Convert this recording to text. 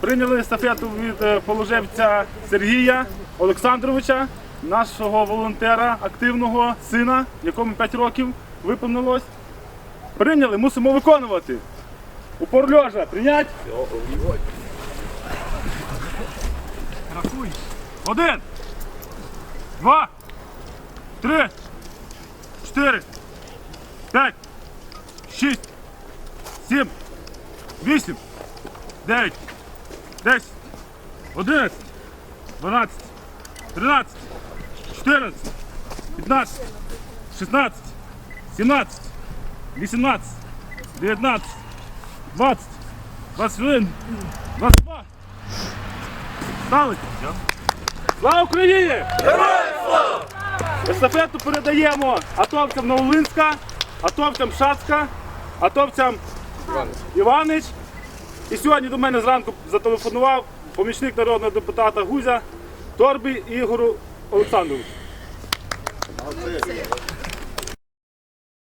Прийняли естафету від е, положевця Сергія Олександровича, нашого волонтера, активного сина, якому 5 років виповнилось. Прийняли, мусимо виконувати. Упор льожа, прийнять. Рахуй. Один, два, три, чотири, п'ять, шість, сім, вісім, дев'ять, десять, одинадцять, дванадцять, тринадцять, чотирнадцять, п'ятнадцять, шістнадцять, сімнадцять, вісімнадцять, дев'ятнадцять, двадцять, двадцять один, двадцять. Стали? Слава Україні! Героям! Естафету передаємо атовцям Новолинська, атовцям Шацька, атовцям Іванич. І сьогодні до мене зранку зателефонував помічник народного депутата Гузя Торбі Ігору Олександровичу.